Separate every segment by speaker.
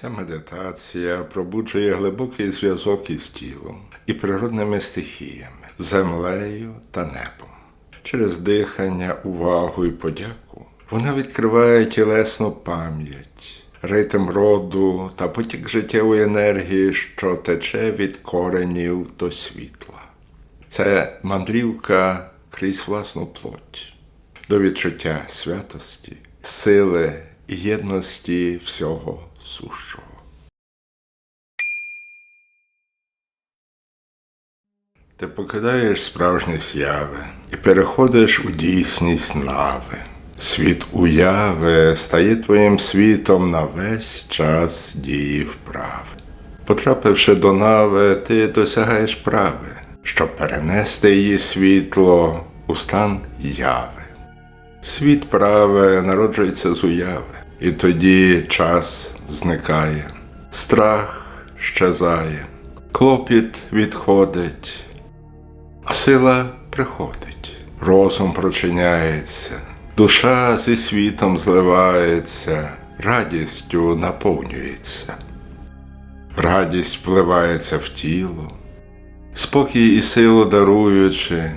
Speaker 1: Ця медитація пробуджує глибокий зв'язок із тілом і природними стихіями, землею та небом. Через дихання, увагу і подяку вона відкриває тілесну пам'ять, ритм роду та потік життєвої енергії, що тече від коренів до світла. Це мандрівка крізь власну плоть до відчуття святості, сили і єдності всього сущого. Ти покидаєш справжні сяви і переходиш у дійсність нави. Світ уяви стає твоїм світом на весь час дії вправи. Потрапивши до нави, ти досягаєш прави, щоб перенести її світло у стан яви. Світ праве народжується з уяви, і тоді час зникає, страх щезає, клопіт відходить, сила приходить, розум прочиняється, душа зі світом зливається, радістю наповнюється. Радість впливається в тіло, спокій і силу даруючи,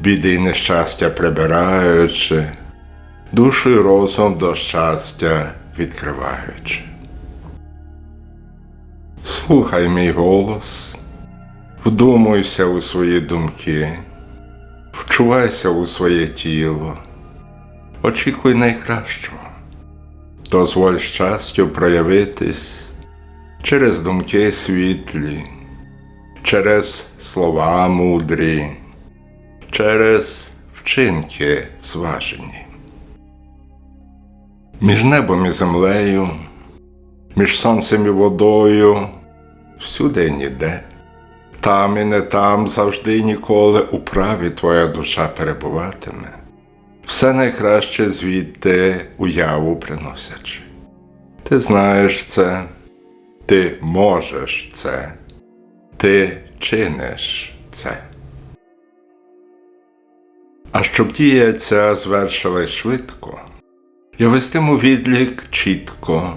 Speaker 1: біди й нещастя прибираючи, душу й розум до щастя відкриваючи. Слухай мій голос, вдумуйся у свої думки, вчувайся у своє тіло, очікуй найкращого, дозволь щастю проявитись через думки світлі, через слова мудрі, через вчинки зважені. Між небом і землею, між сонцем і водою, всюди і ніде, там і не там завжди і ніколи у праві твоя душа перебуватиме, все найкраще звідти уяву приносячи. Ти знаєш це, ти можеш це, ти чиниш це. А щоб дія ця звершилась швидко, я вестиму відлік чітко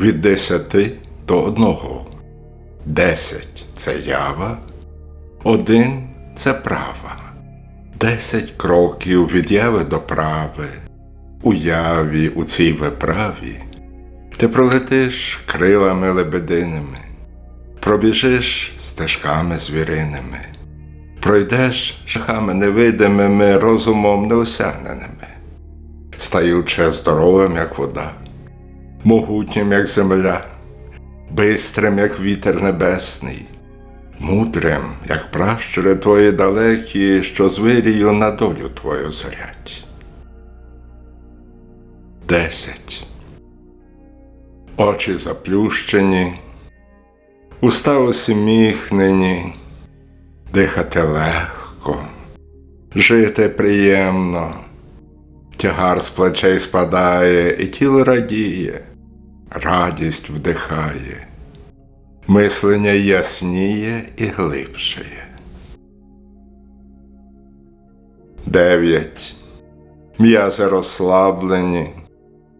Speaker 1: від десяти до одного. Десять це ява, один це права, десять кроків від яви до прави, уяві у цій виправі. Ти пролетиш крилами лебединими, пробіжиш стежками звіриними, пройдеш шляхами невидимими, розумом неосягненими, стаючи здоровим, як вода, могутнім, як земля, бистрим, як вітер небесний, мудрим, як пращури твої далекі, що з вирію на долю твою зорять. Десять. Очі заплющені, уста усміхнені, дихати легко, жити приємно, тягар з плечей спадає, і тіло радіє, радість вдихає, мислення ясніє і глибшає. Дев'ять. М'язи розслаблені,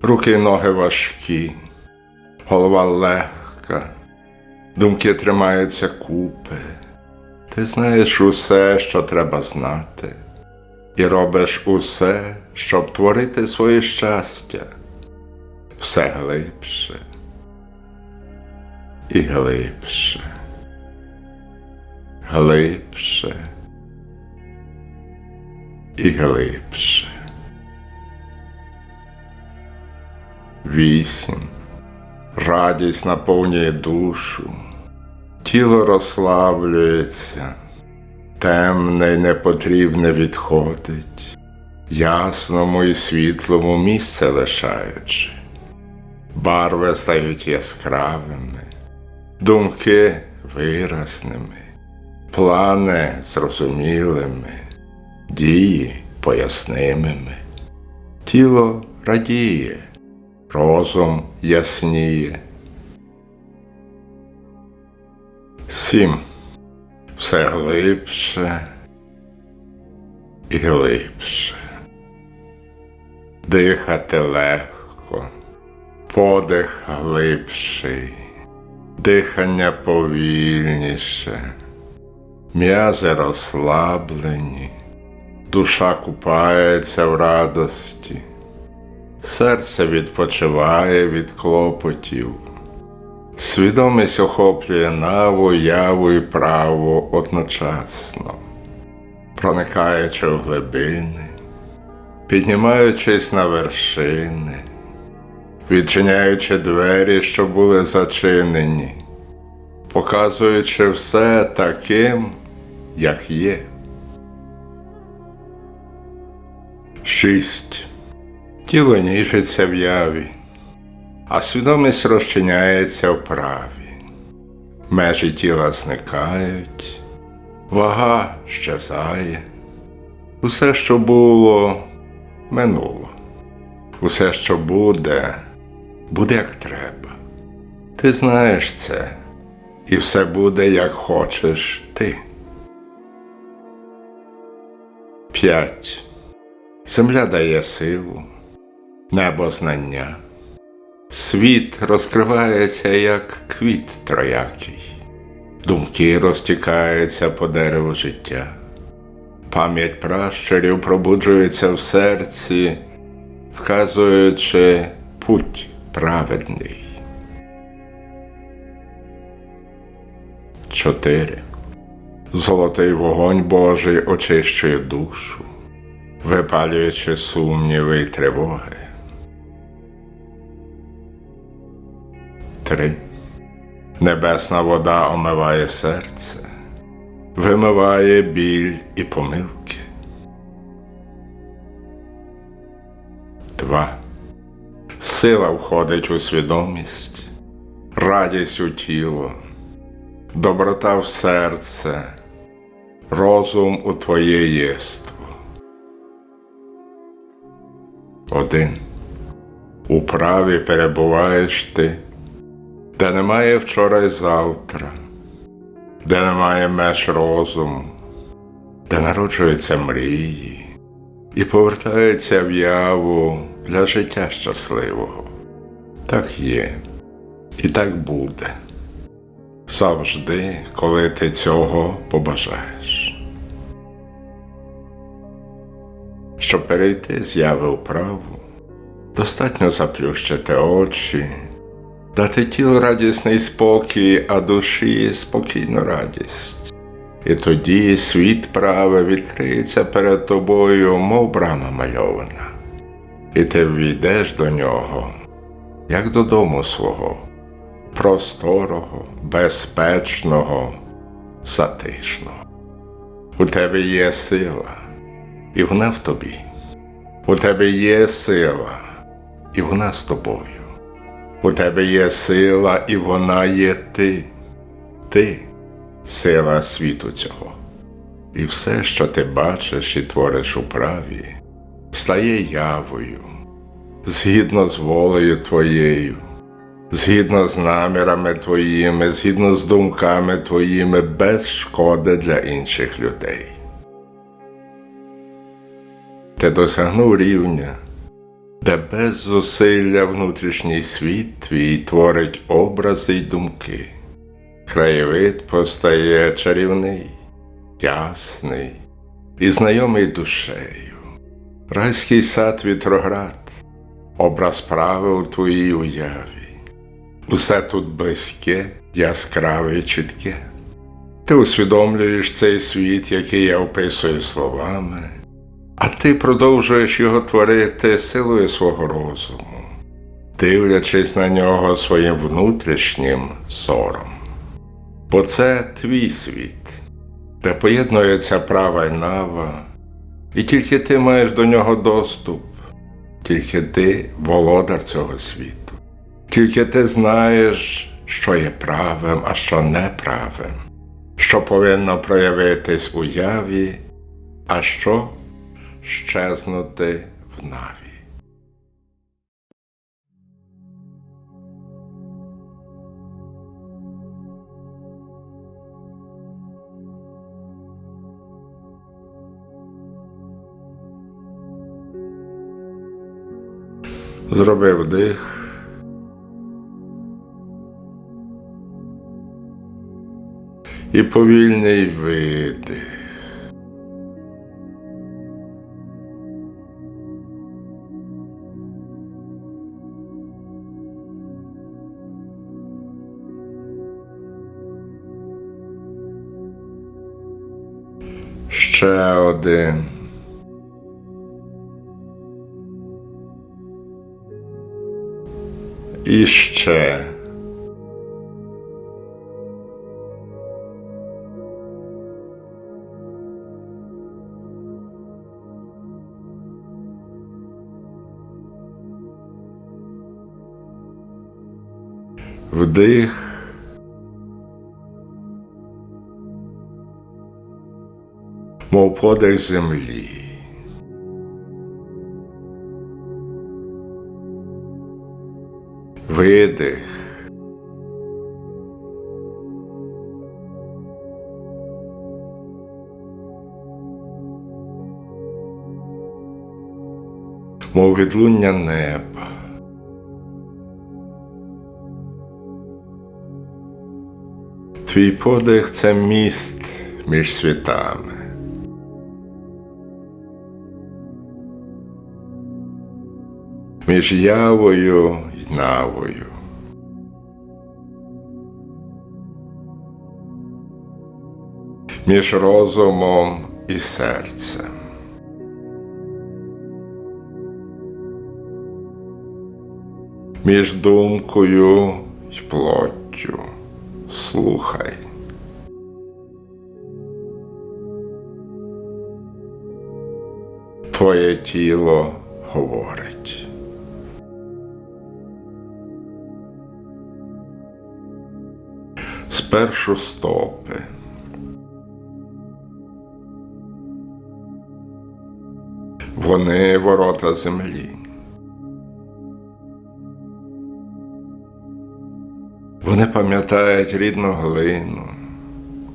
Speaker 1: руки й ноги важкі, голова легка, думки тримаються купи. Ти знаєш усе, що треба знати, і робиш усе, щоб творити своє щастя, все глибше і глибше, глибше і глибше. Вісім. Радість наповнює душу, тіло розслаблюється, темне й непотрібне відходить, ясному і світлому місце лишаючи. Барви стають яскравими, думки виразними, плани зрозумілими, дії пояснимими. Тіло радіє розум ясніє. Сім. Все глибше і глибше. Дихати легко, Подих глибший, дихання повільніше, м'язи розслаблені, душа купається в радості, серце відпочиває від клопотів, свідомість охоплює наву, яву і праву одночасно, проникаючи в глибини, піднімаючись на вершини відчиняючи двері, що були зачинені, показуючи все таким, як є. Шість. Тіло ніжиться в яві, а свідомість розчиняється в праві. Межі тіла зникають, вага щезає. Усе, що було, минуло. Усе, що буде, буде як треба. Ти знаєш це, і все буде, як хочеш ти. П'ять. Земля дає силу, небо знання. Світ розкривається, як квіт троякий, думки розтікаються по дереву життя. Пам'ять пращурів пробуджується в серці, вказуючи путь праведний. Чотири. Золотий вогонь Божий очищує душу, випалюючи сумніви й тривоги. Три. Небесна вода омиває серце, вимиває біль і помилки. Два. Сила входить у свідомість, радість у тіло, доброта в серце, розум у твоє єство. Один. У праві перебуваєш ти, де немає вчора й завтра, де немає меж розуму, де народжуються мрії і повертаються в яву для життя щасливого. Так є, і так буде. Завжди, коли ти цього побажаєш. Щоб перейти з яви в праву, достатньо заплющити очі, дати тілу радісний спокій, а душі спокійну радість. І тоді світ праве відкриється перед тобою, мов брама мальована, і ти ввійдеш до нього, як додому свого, просторого, безпечного, затишного. У тебе є сила, і вона в тобі. У тебе є сила, і вона з тобою. У тебе є сила, і вона є ти. Ти сила світу цього. І все, що ти бачиш і твориш у праві, стає явою, згідно з волею твоєю, згідно з намірами твоїми, згідно з думками твоїми, без шкоди для інших людей. Ти досягнув рівня, де без зусилля внутрішній світ твій творить образи й думки. Краєвид постає чарівний, ясний і знайомий душею. Райський сад вітроград, образ прави у твоїй уяві. Усе тут близьке, яскраве і чітке. Ти усвідомлюєш цей світ, який я описую словами, а ти продовжуєш його творити силою свого розуму, дивлячись на нього своїм внутрішнім зором. Бо це твій світ, де поєднується права й нава, і тільки ти маєш до нього доступ, тільки ти володар цього світу, тільки ти знаєш, що є правим, а що неправим, що повинно проявитись у яві, а що щезнути в наві. Зробив дих. І повільний видих. Ще один. І ще. Вдих. Мов подих землі. Видих. Мов відлуння неба. Твій подих це міст між світами. Між явою й навою. Між розумом і серцем. Між думкою й плоттю. Слухай. Твоє тіло говорить. Спершу стопи. Вони ворота землі. Вони пам'ятають рідну глину,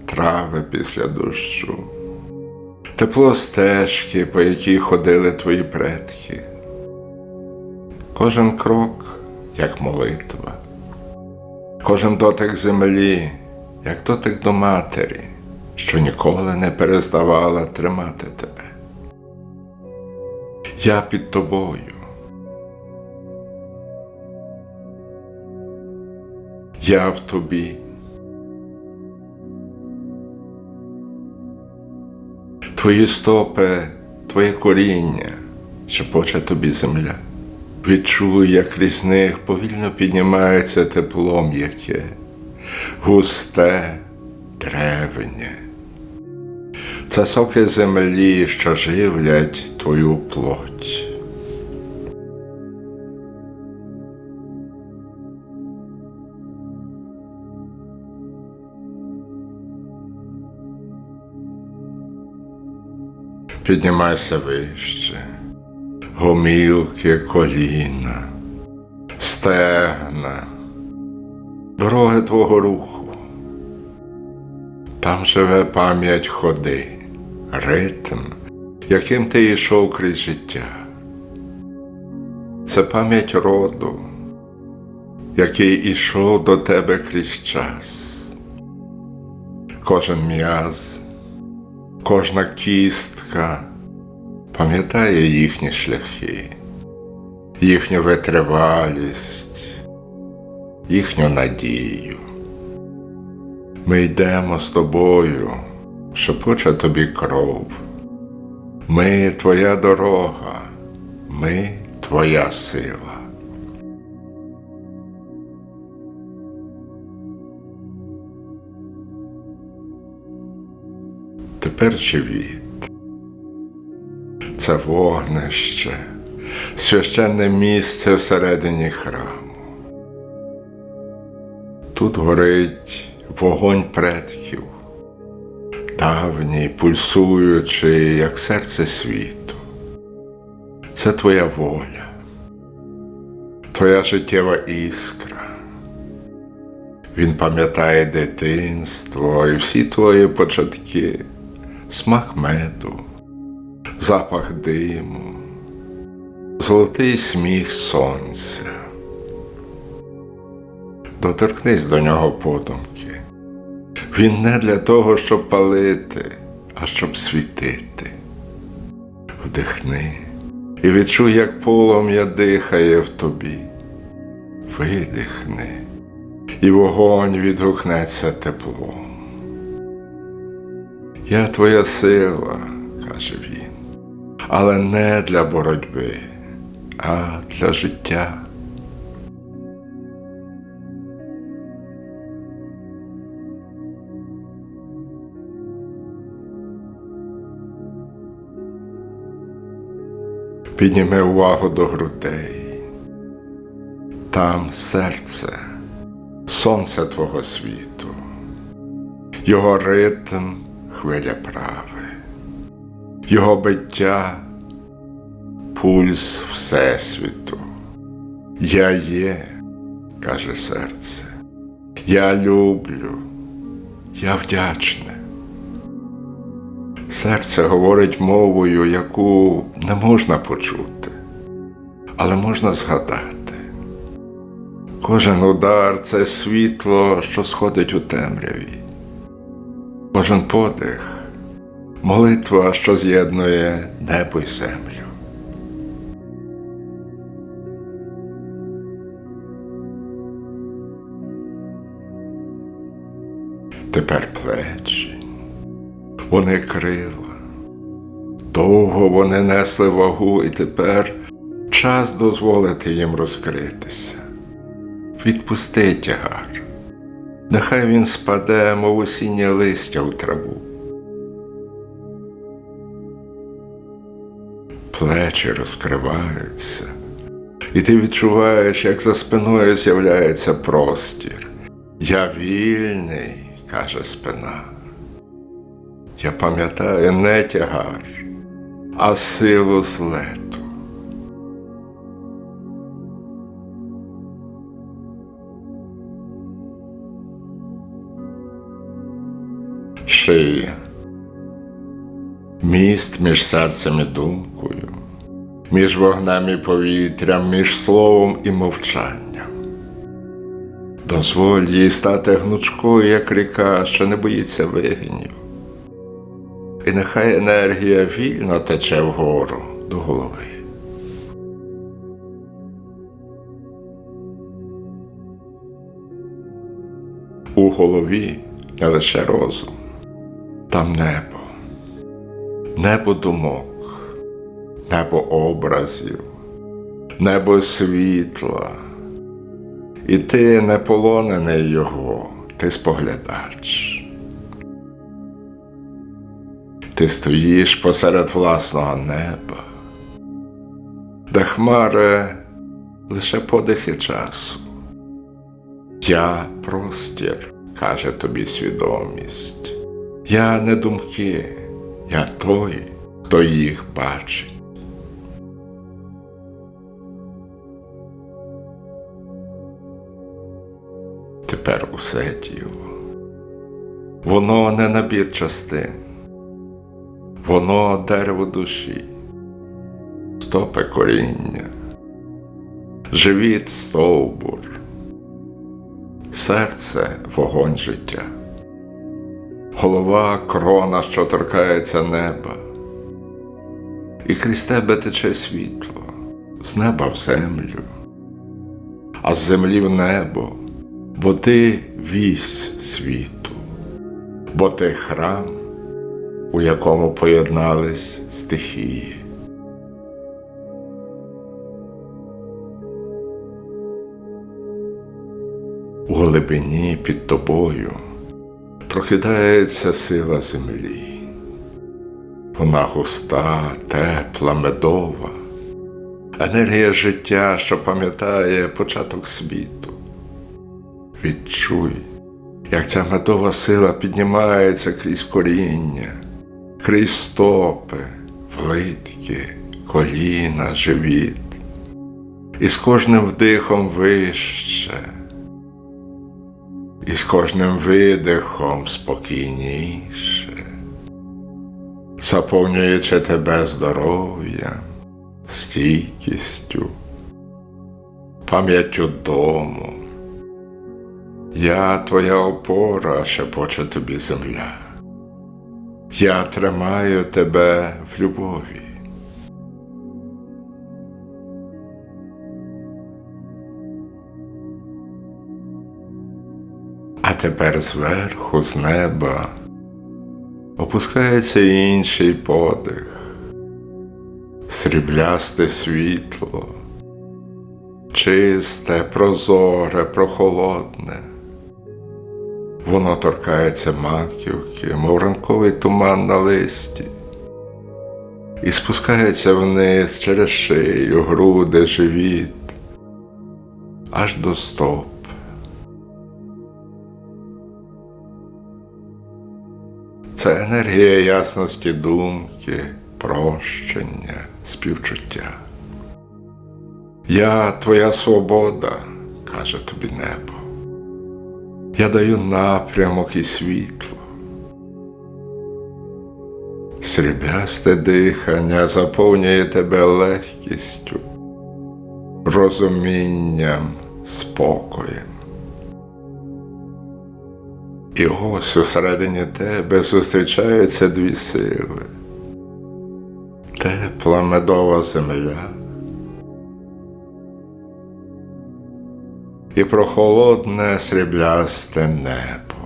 Speaker 1: трави після дощу, тепло стежки, по якій ходили твої предки. Кожен крок як молитва, кожен дотик землі, як дотик до матері, що ніколи не переставала тримати тебе. Я під тобою. Я в тобі. Твої стопи, твоє коріння, шепоче тобі земля. Відчуй, як крізь них повільно піднімається тепло м'яке, густе, древнє. Це соки землі, що живлять твою плоть. Піднімайся вище, гомілки, коліна, стегна, дороги твого руху. Там живе пам'ять ходи, ритм, яким ти йшов крізь життя. Це пам'ять роду, який ішов до тебе крізь час. Кожен м'яз, кожна кістка пам'ятає їхні шляхи, їхню витривалість, їхню надію. Ми йдемо з тобою, шепоче тобі кров. Ми твоя дорога, ми твоя сила. Тепер живіт. Це вогнище, священне місце всередині храму. Тут горить вогонь предків, давній, пульсуючий, як серце світу. Це твоя воля, твоя життєва іскра. Він пам'ятає дитинство і всі твої початки, смак меду, запах диму, золотий сміх сонця. Доторкнись до нього подумки. Він не для того, щоб палити, а щоб світити. Вдихни і відчуй, як полум'я дихає в тобі. Видихни, і вогонь відгукнеться теплом. Я твоя сила, каже він, але не для боротьби, а для життя. Підніми увагу до грудей. Там серце, сонце твого світу, його ритм хвиля прави, його биття, пульс Всесвіту. Я є, каже серце. Я люблю, я вдячне. Серце говорить мовою, яку не можна почути, але можна згадати. Кожен удар це світло, що сходить у темряві. Кожен подих молитва, що з'єднує небо й землю. Тепер плечі, вони крила. Довго вони несли вагу, і тепер час дозволити їм розкритися. Відпусти тягар. Нехай він спаде, мов осіннє листя у траву. Плечі розкриваються, і ти відчуваєш, як за спиною з'являється простір. Я вільний, каже спина. Я пам'ятаю не тягар, а силу злету. Шия. Міст між серцем і думкою, між вогнем і повітрям, між словом і мовчанням. Дозволь їй стати гнучкою, як ріка, що не боїться вигинів. І нехай енергія вільно тече вгору до голови. У голові не лише розум, там небо, небо думок, небо образів, небо світла. І ти не полонений його, ти споглядач. Ти стоїш посеред власного неба, де хмари лише подихи часу. Я простір, каже тобі свідомість. Я не думки, я той, хто їх бачить. Тепер усе тіло. Воно не набір частин, воно дерево душі, стопи коріння, живіт стовбур, серце вогонь життя, голова крона, що торкається неба, і крізь тебе тече світло, з неба в землю, а з землі в небо, бо ти вісь світу, бо ти храм, у якому поєднались стихії. У глибині під тобою прокидається сила землі. Вона густа, тепла, медова, енергія життя, що пам'ятає початок світу. Відчуй, як ця медова сила піднімається крізь коріння, крізь стопи, влитки, коліна, живіт. І з кожним вдихом вище, і з кожним видихом спокійніше, заповнюючи тебе здоров'ям, стійкістю, пам'яттю дому, Я твоя опора, шепоче тобі земля. Я тримаю тебе в любові. А тепер зверху, з неба, опускається інший подих, сріблясте світло, чисте, прозоре, прохолодне. Воно торкається маківки, мов ранковий туман на листі, і спускається вниз через шию, груди, живіт, аж до стоп. Це енергія ясності думки, прощення, співчуття. Я твоя свобода, каже тобі небо. Я даю напрямок і світло. Сріблясте дихання заповнює тебе легкістю, розумінням, спокоєм. І ось усередині тебе зустрічаються дві сили. Тепла медова земля і прохолодне сріблясте небо.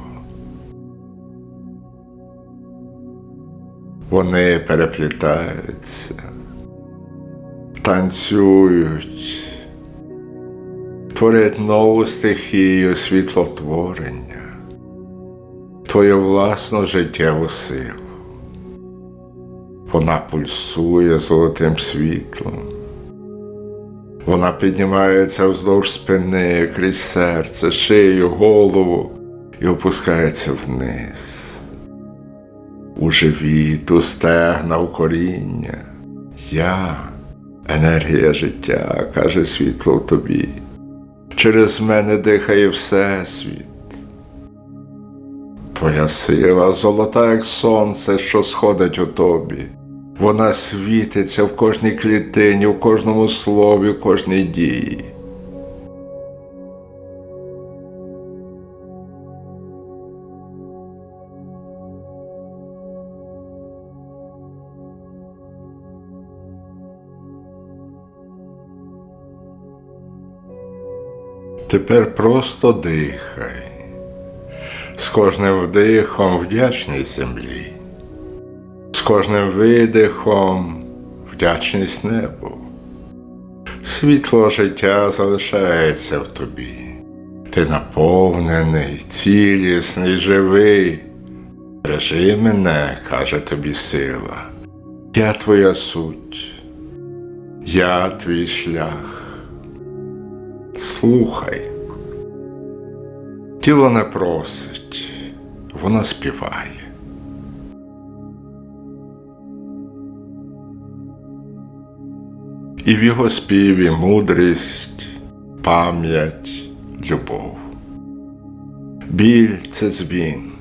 Speaker 1: Вони переплітаються, танцюють, творять нову стихію світлотворення твою власну життєву силу. Вона пульсує золотим світлом. Вона піднімається вздовж спини, крізь серце, шию, голову і опускається вниз. У живіт, у стегна, у коріння. Я енергія життя, каже світло в тобі. Через мене дихає Всесвіт. Твоя сила золота, як сонце, що сходить у тобі. Вона світиться в кожній клітині, в кожному слові, в кожній дії. Тепер просто дихай з кожним вдихом вдячність землі, кожним видихом вдячність небу. Світло життя залишається в тобі. Ти наповнений, цілісний, живий. Бережи мене, каже тобі сила. Я твоя суть, я твій шлях. Слухай. Тіло не просить, воно співає. І в його співі мудрість, пам'ять, любов. Біль це дзвін,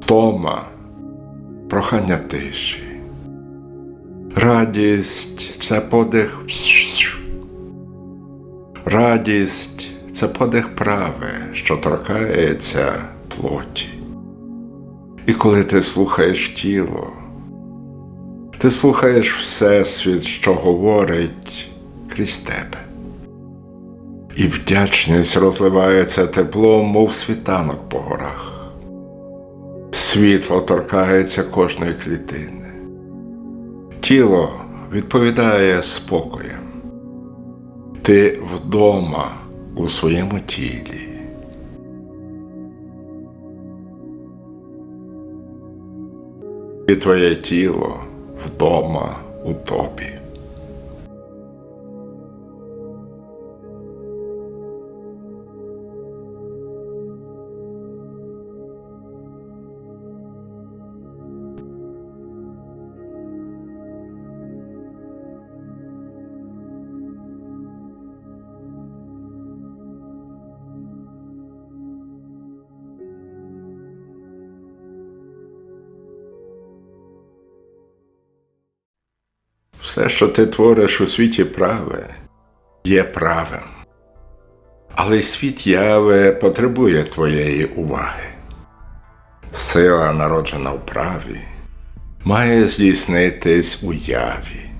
Speaker 1: втома, прохання тиші. Радість це подих. Радість це подих прави, що торкається плоті. І коли ти слухаєш тіло, ти слухаєш Всесвіт, що говорить крізь тебе. І вдячність розливається теплом, мов світанок по горах. Світло торкається кожної клітини. Тіло відповідає спокоєм. Ти вдома у своєму тілі. І твоє тіло вдома у тобі. Все, що ти твориш у світі праве, є правим. але світ яви потребує твоєї уваги. Сила, народжена в праві, має здійснитись у яві.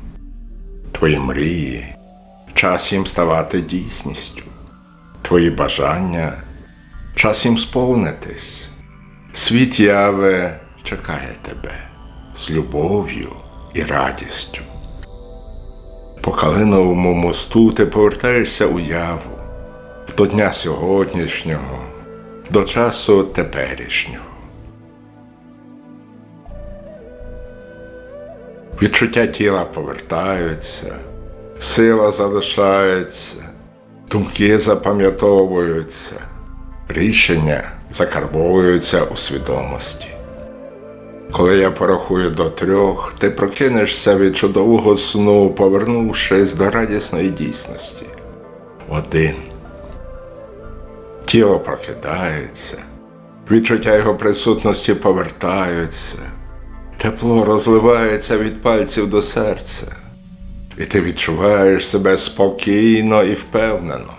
Speaker 1: Твої мрії, час їм ставати дійсністю, твої бажання, час їм сповнитись. Світ яви чекає тебе з любов'ю і радістю. По Калиновому мосту ти повертаєшся у яву до дня сьогоднішнього, до часу теперішнього. Відчуття тіла повертаються, сила залишається, думки запам'ятовуються, рішення закарбовуються у свідомості. Коли я порахую до трьох, ти прокинешся від чудового сну, повернувшись до радісної дійсності. Один. Тіло прокидається, відчуття його присутності повертаються, тепло розливається від пальців до серця, і ти відчуваєш себе спокійно і впевнено.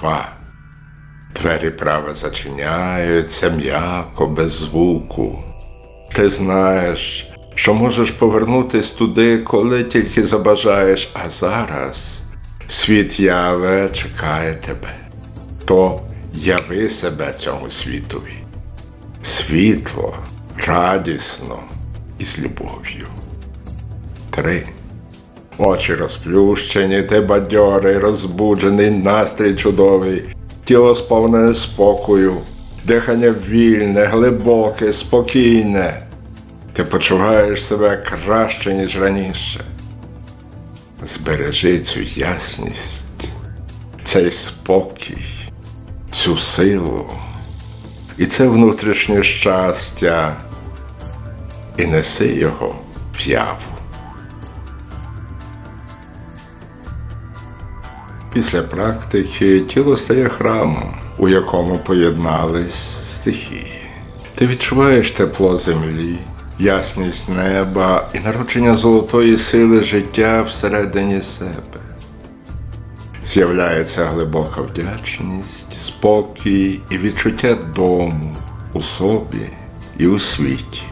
Speaker 1: Два. Двері прави зачиняються м'яко, без звуку. Ти знаєш, що можеш повернутись туди, коли тільки забажаєш, а зараз світ яве чекає тебе. То яви себе цьому світові. Світло, радісно і з любов'ю. Три. Очі розплющені, ти бадьорий, розбуджений, настрій чудовий, тіло сповнене спокою, дихання вільне, глибоке, спокійне. Ти почуваєш себе краще, ніж раніше. Збережи цю ясність, цей спокій, цю силу і це внутрішнє щастя, і неси його в яву. Після практики тіло стає храмом, у якому поєднались стихії. Ти відчуваєш тепло землі, ясність неба і народження золотої сили життя всередині себе. З'являється глибока вдячність, спокій і відчуття дому у собі і у світі.